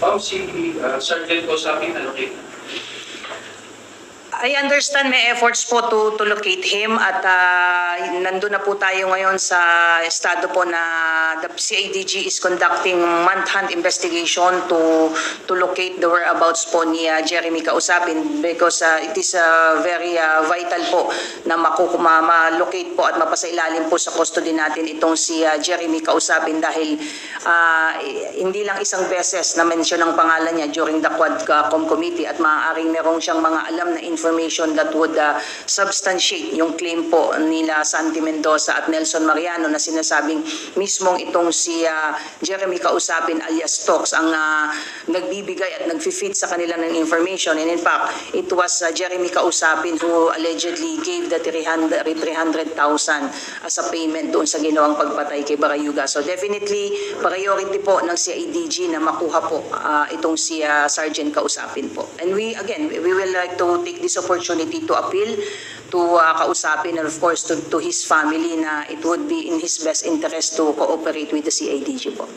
Ma'am, si uh, Sergeant Kosaki allocate na. I understand may efforts po to, to locate him at uh, nandun na po tayo ngayon sa estado po na the CIDG is conducting manhunt investigation to to locate the whereabouts po ni uh, Jeremy Kausapin because uh, it is uh, very uh, vital po na ma-locate po at mapasailalim po sa custody natin itong si uh, Jeremy Kausapin dahil uh, hindi lang isang beses na mention ang pangalan niya during the Quadcom committee at maaaring merong siyang mga alam na information that would uh, substantiate yung claim po nila Santi Mendoza at Nelson Mariano na sinasabing mismong itong si uh, Jeremy Kausapin alias Tox ang uh, nagbibigay at nagfi-feed sa kanila ng information and in fact it was uh, Jeremy Kausapin who allegedly gave the 300 300,000 as a payment doon sa ginawang pagpatay kay Barayuga. So definitely priority po ng CIDG na makuha po ah, itong si ah, Sergeant Kausapin po. And we again we will like to take this opportunity to appeal to ah, Kausapin and of course to, to his family na it would be in his best interest to cooperate with the CIDG po.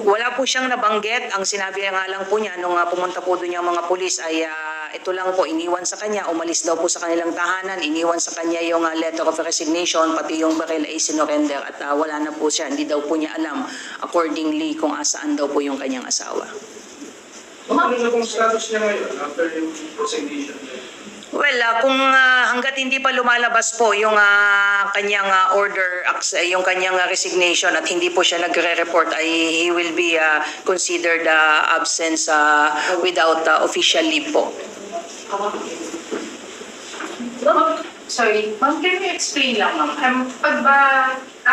Wala po siyang nabanggit. Ang sinabi nga lang po niya nung ah, pumunta po doon yung mga pulis ay ah, ito lang po, iniwan sa kanya, umalis daw po sa kanilang tahanan, iniwan sa kanya yung ah, letter of resignation, pati yung baril ay sinurrender at ah, wala na po siya. Hindi daw po niya alam accordingly kung asaan daw po yung kanyang asawa. Ano na pong status niya ngayon after yung resignation? Well, ah, kung ah, hanggat hindi pa lumalabas po yung ah, kanyang ah, order, eh, yung kanyang ah, resignation at hindi po siya nagre-report ay he will be ah, considered ah, absence ah, without ah, official leave po. Sorry, ma'am, can you explain lang, ma'am? Um, pag ba,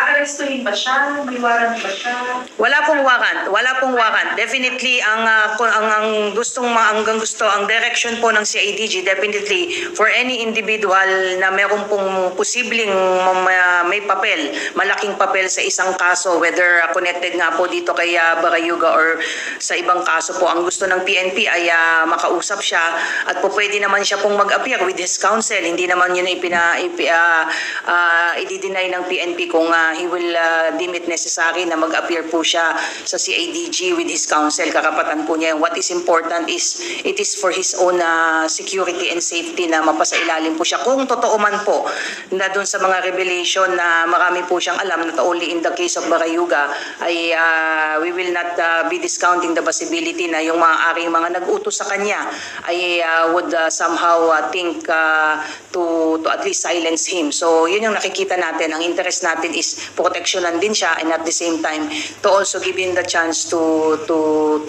aarestuhin ba siya? May warrant ba siya? Wala pong warrant, wala pong warrant. Definitely ang kung- ang, ang gustong hanggang gusto ang direction po ng CIDG definitely for any individual na meron pong posibleng mam- may papel, malaking papel sa isang kaso whether ah, connected nga po dito kay Barayuga or sa ibang kaso po. Ang gusto ng PNP ay ah, makausap siya at po pwede naman siya pong mag-appear with his counsel. Hindi naman yun ipina ipi, ah, ah, i-deny ng PNP kung he will ah, deem it necessary na mag-appear po siya sa CIDG with his counsel. Karapatan po niya. What is important is it is for his own ah, security and safety na mapasailalim po siya. Kung totoo man po na doon sa mga revelation na marami po siyang alam not only in the case of Barayuga ay ah, we will not ah, be discounting the possibility na yung mga aring mga nag-utos sa kanya ay ah, would ah, somehow ah, think ah, to to at least silence him. So yun yung nakikita natin. Ang interest natin is proteksyonan din siya and at the same time to also give him the chance to to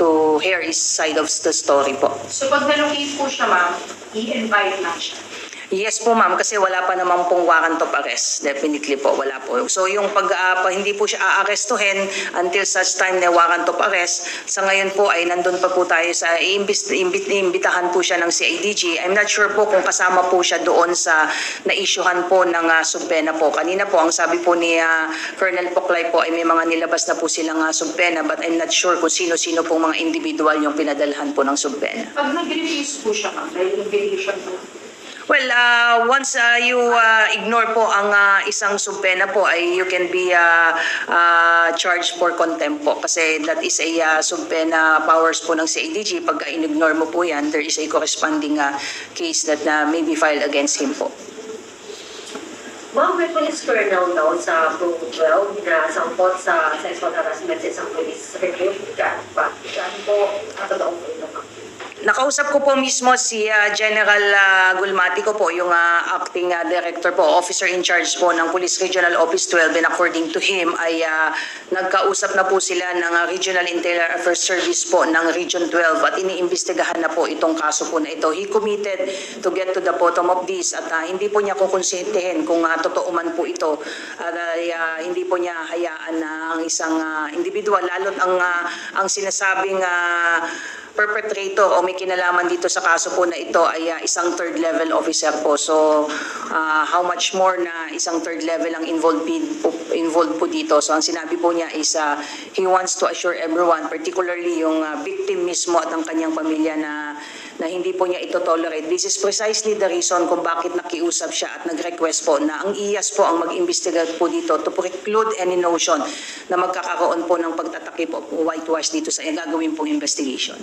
to hear his side of the story po. So pag nalocate po siya, ma'am, i-invite lang siya. Yes po ma'am kasi wala pa naman pong warrant of arrest. Definitely po wala po. So yung pag ah, pa- hindi po siya aarestuhin until such time na warrant of arrest, sa ngayon po ay nandun pa po tayo sa imbitahan po siya ng CIDG. I'm not sure po kung kasama po siya doon sa na-issuehan po ng uh, subpena po. Kanina po ang sabi po ni ah, Colonel Poklay po ay may mga nilabas na po silang uh, subpena but I'm not sure kung sino-sino pong mga individual yung pinadalhan po ng subpena. Pag nag-refuse po siya, ma'am, dahil invitation po, Well, uh, once uh, you uh, ignore po ang uh, isang subpena po ay you can be uh, uh, charged for contempt po kasi that is a uh, subpena powers po ng CIDG. Pag in-ignore mo po yan, there is a corresponding uh, case that uh, may be filed against him po. Ma'am, may police colonel daw sa Pro 12 na sangkot sa sexual harassment sa isang police recruit. Gaan po, totoo po? Nakausap ko po mismo si uh, General uh, Gulmatico po, yung uh, acting uh, director po, officer in charge po ng Police Regional Office 12 and according to him ay uh, nagkausap na po sila ng uh, Regional Interior Affairs Service po ng Region 12 at iniimbestigahan na po itong kaso po na ito. He committed to get to the bottom of this at uh, hindi po niya kukonsintihin kung uh, totoo man po ito at uh, hindi po niya hayaan na ang isang uh, individual lalo't ang uh, ang sinasabing uh, perpetrator o may kinalaman dito sa kaso po na ito ay ah, isang third level officer po. So, ah, how much more na isang third level ang involved, po, involved po dito. So, ang sinabi po niya is ah, he wants to assure everyone, particularly yung ah, victim mismo at ang kanyang pamilya na na hindi po niya ito tolerate. This is precisely the reason kung bakit nakiusap siya at nag-request po na ang IAS po ang mag-imbestiga po dito to preclude any notion na magkakaroon po ng pagtatakip o whitewash dito sa gagawin pong investigation.